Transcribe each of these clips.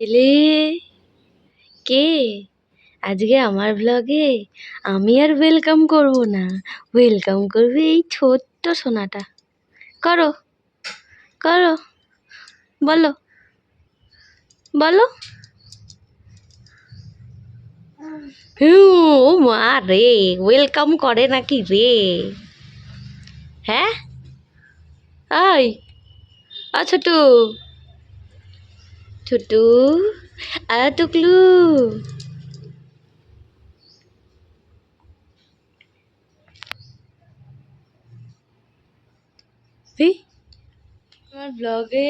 এলে কে? আজকে আমার ব্লগে আমি আর ওয়েলকাম করব না। ওয়েলকাম করবে এই ছোট্ট সোনাটা। করো করো, বলো বলো। ও মা রে ওয়েলকাম করে নাকি রে? হ্যাঁ? আই আ ছোটু ছোটু আ টুকলু এই, আমার ব্লগে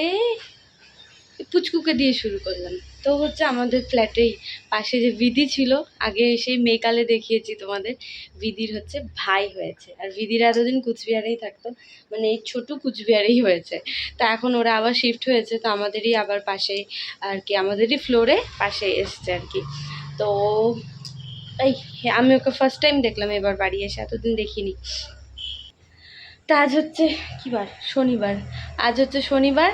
পুচকুকে দিয়ে শুরু করলাম। তো হচ্ছে আমাদের ফ্ল্যাটেই পাশে যে বিধি ছিল, আগে সেই মেকালে দেখিয়েছি তোমাদের। বিধির হচ্ছে ভাই হয়েছে। আর বিধির এতদিন কুচবিহারেই থাকতো মানে এই ছোটো কুচবিহারেই হয়েছে। তা এখন ওরা আবার শিফট হয়েছে, তো আমাদেরই আবার পাশে আর কি, আমাদেরই ফ্লোরে পাশে এসছে আর কি। তো এই, আমি ওকে ফার্স্ট টাইম দেখলাম, এবার বাড়ি এসে এতদিন দেখিনি। তা আজ হচ্ছে কী বার? শনিবার। আজ হচ্ছে শনিবার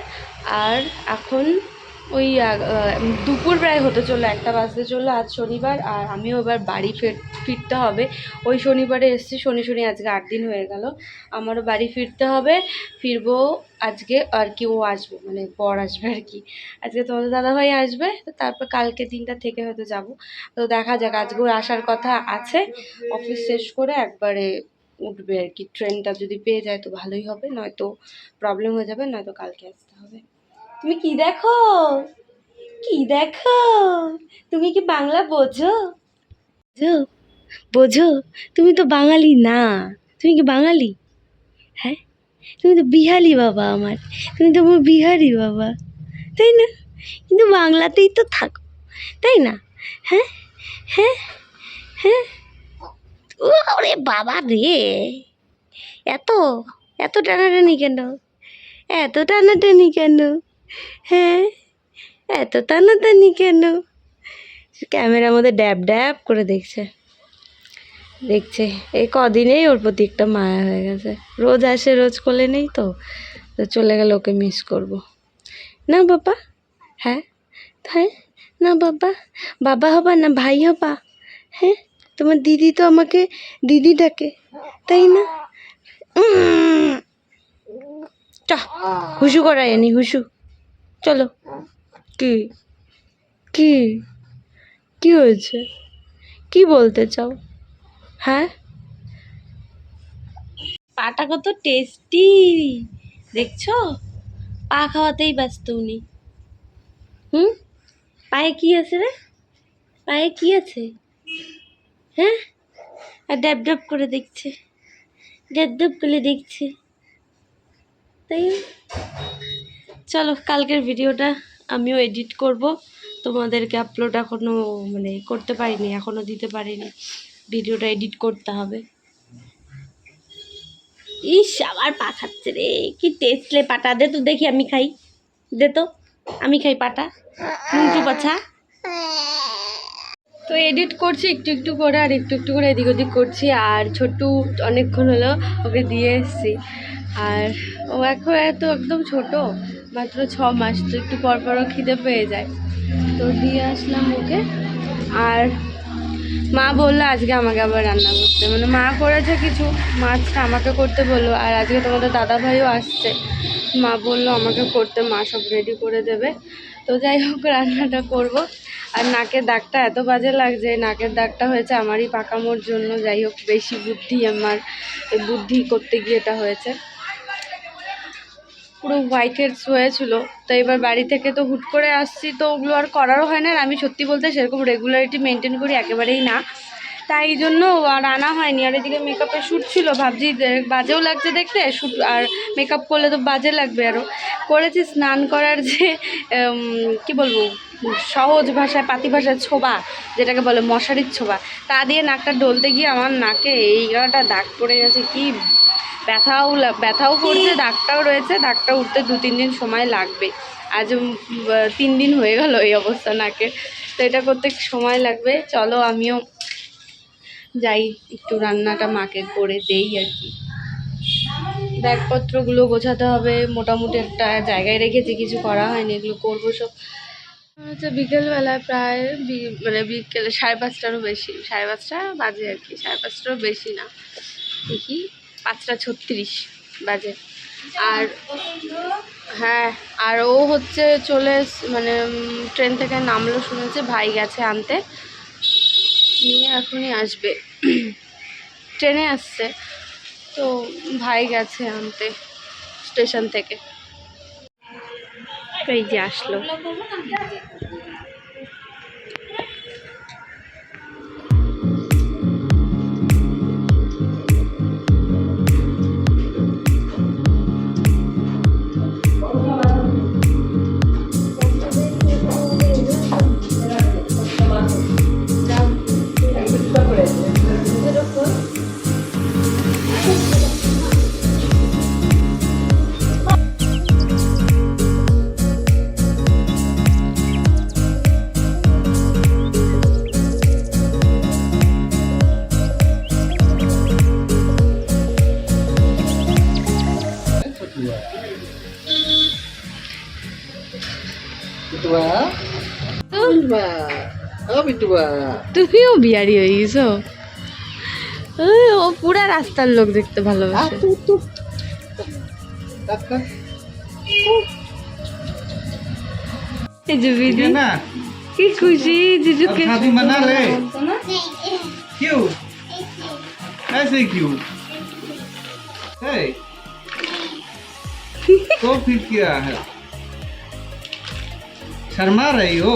আর এখন ওই দুপুর প্রায় হতে চলল, একটা বাজতে চলল আজ শনিবার আর আমিও এবার বাড়ি ফের, ফিরতে হবে। ওই শনিবারে এসেছি, শনি শনি আজকে আট দিন হয়ে গেল। আমারও বাড়ি ফিরতে হবে, ফিরবো আজকে আর কি, ও আসবে মানে পর আসবে আর কি। আজকে তোমাদের দাদাভাই আসবে তারপর কালকে দিনটা থেকে হয়তো যাব। তো দেখা যাক, আজকে ওর আসার কথা আছে। অফিস শেষ করে একবারে উঠবে আর কি। ট্রেনটা যদি পেয়ে যায় তো ভালোই হবে, নয়তো প্রবলেম হয়ে যাবে, নয়তো কালকে আসতে হবে। তুমি কি দেখো? কি দেখো? তুমি কি বাংলা বোঝো? বোঝো? বোঝো? তুমি তো বাঙালি না। তুমি কি বাঙালি? হ্যাঁ? তুমি তো বিহারি বাবা আমার। তুমি তো আমার বিহারি বাবা। তাই না? কিন্তু বাংলাতেই তো থাকো। তাই না? হ্যাঁ? হ্যাঁ? হ্যাঁ? ওরে বাবা রে। এত এত টানাটানি কেন? এত টানাটানি কেন? হ্যাঁ? এত টানাটানি কেন? ক্যামেরার মধ্যে ড্যাব ড্যাব করে দেখছে। দেখছে, এই কদিনেই ওর প্রতি একটা মায়া হয়ে গেছে। রোজ আসে, রোজ কোলে নেই তো তো চলে গেলে ওকে মিস করব। না বাবা? হ্যাঁ? হ্যাঁ? না বাবা? বাবা হবা না ভাই হবা? হ্যাঁ? তোমার দিদি তো আমাকে দিদি ডাকে তাই না। চ হুসু করাই আনি হুসু। চলো। কি? কি? কি হয়েছে? কি বলতে চাও? হ্যাঁ? পাটা কত টেস্টি দেখছ? পা খাওয়াতেই ব্যস্ত উনি। হুম? পায়ে কি আছে রে? পায়ে কি আছে? হ্যাঁ? আর ড্যাব ড্যাব করে দেখছে। ড্যাব ড্যাব করে দেখছে। তাই চলো, কালকের ভিডিওটা আমিও এডিট করব। তোমাদেরকে আপলোড এখনও মানে করতে পারিনি এখনও দিতে পারিনি। ভিডিওটা এডিট করতে হবে। ইস, আবার পা খাচ্ছে রে। কি টেস্টলে পাটা? দে তো, দেখি আমি খাই। দে তো, আমি খাই পাটা। মুন্টু পাছা। তো এডিট করছি, একটু একটু করে আর একটু একটু করে এদিক ওদিক করছি আর ছোট্টু অনেকক্ষণ হলো ওকে দিয়ে এসেছি। আর ও এখন এত একদম ছোট, মাত্র ছ মাস, তো একটু পর পরও খিদে পেয়ে যায়। তো দিয়ে আসলাম ওকে। আর মা বলল আজকে আমাকে আবার রান্না করতে। মানে মা করেছে কিছু মাছটা আমাকে করতে বলল, আর আজকে তোমাদের দাদা ভাইও আসছে। মা বলল আমাকে করতে, মা সব রেডি করে দেবে। তো যাই হোক, রান্নাটা করব। আর নাকের দাগটা এত বাজে লাগছে, নাকের দাগটা হয়েছে আমারই পাকামোর জন্য। যাই হোক, বেশি বুদ্ধি আমার বুদ্ধি করতে গিয়ে এটা হয়েছে। পুরো হোয়াইট হেডস হয়েছিল তো এবার বাড়ি থেকে তো হুট করে আসছি, তো ওগুলো আর করারও হয় না। আর আমি সত্যি বলতে সেরকম রেগুলারিটি মেনটেন করি একেবারেই না। তাই জন্য আর আনা হয়নি। আর এদিকে মেকআপের শ্যুট ছিল, ভাবছি বাজেও লাগছে দেখতে শ্যুট আর মেকআপ করলে তো বাজে লাগবে আরও করেছি স্নান করার যে কি বলব, সহজ ভাষায়, পাতি ভাষায় ছোবা, যেটাকে বলে মশারির ছোবা, তা দিয়ে নাকটা ডলতে গিয়ে আমার নাকে এই জায়গাটা দাগ পড়ে গেছে, কি ব্যথাও ব্যথাও করছে, দাগটাও রয়েছে, দাগটা উঠতে দু, তিন দিন সময় লাগবে। আজ তিন দিন হয়ে গেল এই অবস্থা নাকে তো এটা করতে সময় লাগবে। চলো আমিও যাই একটু রান্নাটা মাকে করে দেই আর কি। ব্যাগপত্রগুলো গোছাতে হবে, মোটামুটি একটা জায়গায় রেখেছি, কিছু করা হয়নি, এগুলো করব সব। হচ্ছে বিকেলবেলায় প্রায় মানে বিকেলে সাড়ে পাঁচটারও বেশি, সাড়ে পাঁচটা বাজে আর কি, সাড়ে পাঁচটারও বেশি না। দেখি, পাঁচটা ছত্রিশ বাজে। আর হ্যাঁ আর ও হচ্ছে চলে মানে ট্রেন থেকে নামলো শুনেছে, ভাই গেছে আনতে। নিয়ে এখনই আসবে। ট্রেনে আসছে। তো ভাই গেছে আনতে স্টেশন থেকে। এই যে আসলো। Oh, bitua. তুমিও বিয়ারি হয়ে গেছো এই, ও পুরা রাস্তার লোক দেখতে ভালোবাসে Aku tuh. Kakak. এই যে বিদি Gimana? কি খুশি জিজুকে अब शादी मना ले क्यों ऐसे क्यों है तो फिर क्या है शर्मा रही हो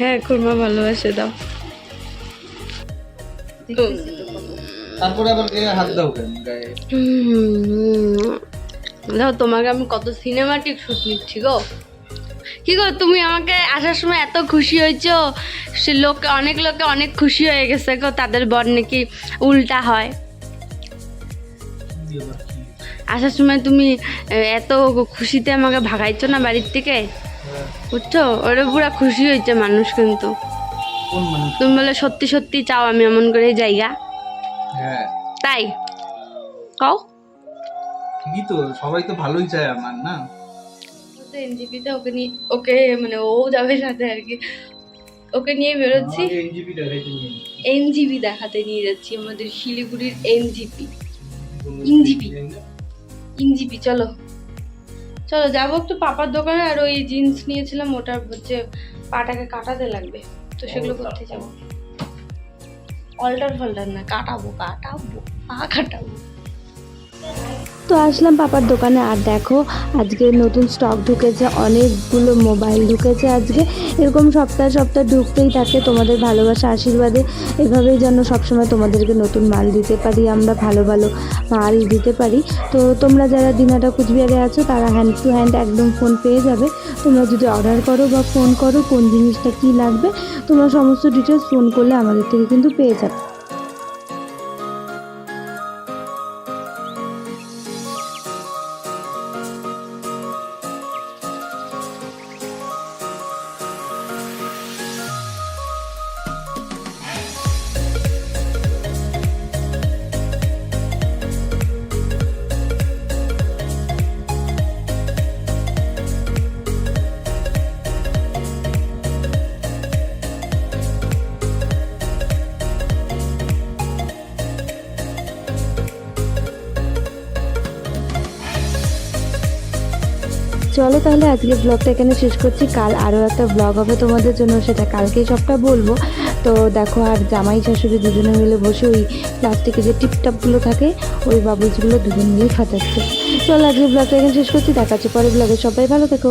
হ্যাঁ খুরমা ভালোবাসে দাও। তারপরে আবার গায়ে হাত দাও কেন গায়ে? তোমাকে আমি কত সিনেমাটিক শুট নিচ্ছি গো। কি গো তুমি আমাকে আসার সময় এত খুশি হয়েছো? সে লোকে অনেক লোকে অনেক খুশি হয়ে গেছে গো তাদের বর নাকি উল্টা হয়। আসার সময় তুমি এত খুশিতে আমাকে ভাগাইছো না বাড়ির থেকে? বুঝছ? ওরা পুরা খুশি হয়েছে মানুষ কিন্তু। তুমি বলে সত্যি সত্যি চাও আমি এমন করে জায়গা? হ্যাঁ। তাই? কও। ঠিকই তো সবাই তো ভালোই চায় আমার না? এনজিপিতে ওকে নিয়ে ওকে মানে ও যাবে সাথে আর কি। ওকে নিয়ে বেরোচ্ছি। এনজিপি দেখাতে নিয়ে যাচ্ছি আমাদের শিলিগুড়ির এনজিপি ইনজিপি ইনজিপি চলো। চলো যাব একটু পাপার দোকানে আর ওই জিন্স নিয়েছিলাম ওটার যে পাটাকে কাটাতে লাগবে। তো সেগুলো করতে যাব। অল্টার ফল্টার না কাটাবো কাটাবো পা কাটাবো। তো আসলাম পাপার দোকানে। আর দেখো, আজকে নতুন স্টক ঢুকেছে, অনেকগুলো মোবাইল ঢুকেছে আজকে। এরকম সপ্তাহে সপ্তাহে ঢুকতেই থাকে, তোমাদের ভালোবাসা, আশীর্বাদে। এভাবেই যেন সবসময় তোমাদেরকে নতুন মাল দিতে পারি, আমরা ভালো ভালো মাল দিতে পারি। তো তোমরা যারা দিনাটা কুচবিহারে আছো, তারা হ্যান্ড টু হ্যান্ড একদম ফোন পেয়ে যাবে। তোমরা যদি অর্ডার করো বা ফোন করো, কোন জিনিসটা কী লাগবে, তোমরা সমস্ত ডিটেলস ফোন করলে আমাদের থেকে কিন্তু পেয়ে যাবে। চলো তাহলে আজকে ব্লগটা এখানে শেষ করছি। কাল আরও একটা ব্লগ হবে তোমাদের জন্য, সেটা কালকেই সবটা বলব। তো দেখো, আর জামাই শাশুড়ি দুজনে মিলে বসে ওই প্লাস্টিকের যে টিপটাপগুলো থাকে, ওই বাবুজগুলো দুজন মিলে ফাটাচ্ছে। চলো আজকে ব্লগটা এখানে শেষ করছি, দেখাচ্ছি পরে ব্লগে সবাই ভালো থেকো।